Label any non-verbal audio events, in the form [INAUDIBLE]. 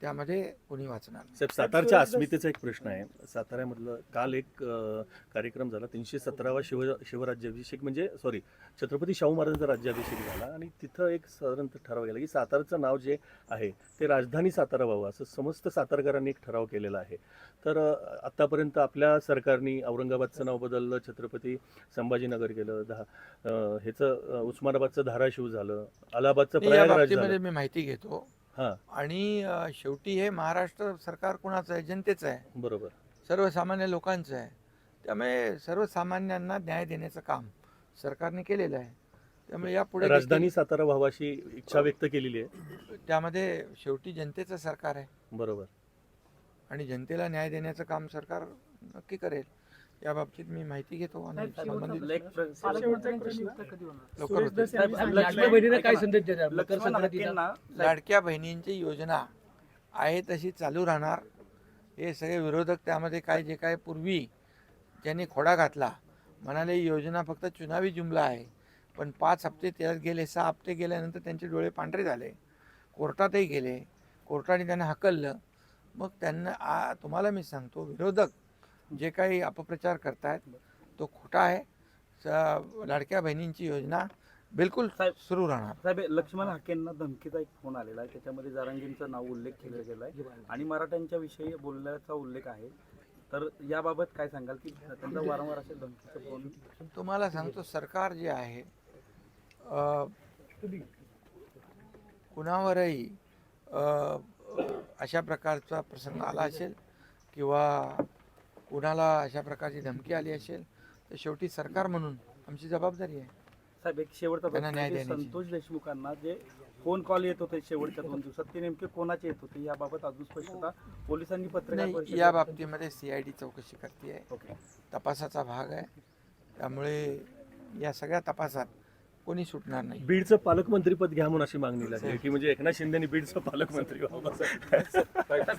त्यामध्ये कोणी वाचणार नाही. साहेब सातारच्या अस्मितेचा एक प्रश्न आहे. साताऱ्यामधलं काल एक अ, कार्यक्रम झाला. तीनशे सतरावा शिव शिवराज्याभिषेक म्हणजे सॉरी छत्रपती शाहू महाराजांचा राज्याभिषेक झाला. आणि तिथं एक साधारणतः ठराव गेला की सातारचं नाव जे आहे ते राजधानी सातारा व्हावं. असं समस्त सातारकरांनी एक ठराव केलेला आहे. तर अ, आतापर्यंत आपल्या सरकारने औरंगाबादचं नाव बदललं छत्रपती संभाजीनगर केलं दहा अ, ह्याचं अ, उस्मानाबादचं धाराशिव झालं अलाहाबादचं या प्रयागराज बाबतीमध्ये मी माहिती घेतो. हां. आणि अ, शेवटी हे महाराष्ट्र सरकार कुणाचं आहे? जनतेचं आहे. बरोबर. सर्वसामान्य लोकांचं आहे. त्यामुळे सर्वसामान्यांना न्याय देण्याचं काम सरकारने केलेलं आहे. त्यामुळे यापुढे राजधानी सातारा व्हावा अशी इच्छा व्यक्त केलेली आहे. देखील त्यामध्ये शेवटी जनतेचं सरकार आहे. बरोबर. आणि जनतेला न्याय देण्याचं काम सरकार नक्की करेल. या बाबतीत मी माहिती घेतो आणि संबंधित लवकर लाडक्या काय संदेश बहिणींची योजना आहे तशी चालू राहणार. हे सगळे विरोधक त्यामध्ये काय जे काय पूर्वी ज्यांनी खोडा घातला म्हणाले ही योजना फक्त चुनावी जुमला आहे. पण पाच हप्ते त्यात गेले सहा हप्ते गेल्यानंतर त्यांचे डोळे पांढरे झाले. कोर्टातही गेले. कोर्टाने त्यांना हकललं. मग त्यांना आ तुम्हाला मी सांगतो विरोधक जे काही अपप्रचार करतायत तो खोटा आहे. स- लाडक्या बहिणींची योजना बिलकुल साहेब- सुरू राहणार. साहेब लक्ष्मण हाकेंना धमकीचा एक फोन आलेला आहे. त्याच्यामध्ये जारांगींचा नाव उल्लेख केला गेला आहे. आणि मराठ्यांच्या विषयी बोलण्याचा उल्लेख आहे. तर याबाबत काय सांगाल की त्यांचा वारंवार असे धमकीचे फोन? तुम्हाला सांगतो सरकार जे आहे अ, कुणावरही अ, अशा प्रकारचा प्रसंग आला असेल किंवा कुणाला अशा प्रकारची धमकी आली असेल तर शेवटी सरकार म्हणून आमची जबाबदारी आहे. साहेब एक शेवटचा त्यांना प्रश्न न्याय देण्याची. संतोष देशमुखांना जे फोन कॉल येत होते शेवटच्या दोन दिवसात ते नेमके कोणाचे येत होते याबाबत अजून स्पष्टता पोलिसांनी पत्रकार नाही परिषदेत- या बाबतीमध्ये सी आय डी चौकशी करते आहे. ओके. तपासाचा भाग आहे. त्यामुळे या सगळ्या तपासात कोणी सुटणार नाही. बीडचं पालकमंत्रीपद घ्या म्हणून अशी मागणी लागली की म्हणजे एकनाथ शिंदेनी बीडचं पालकमंत्री व्हावं [LAUGHS]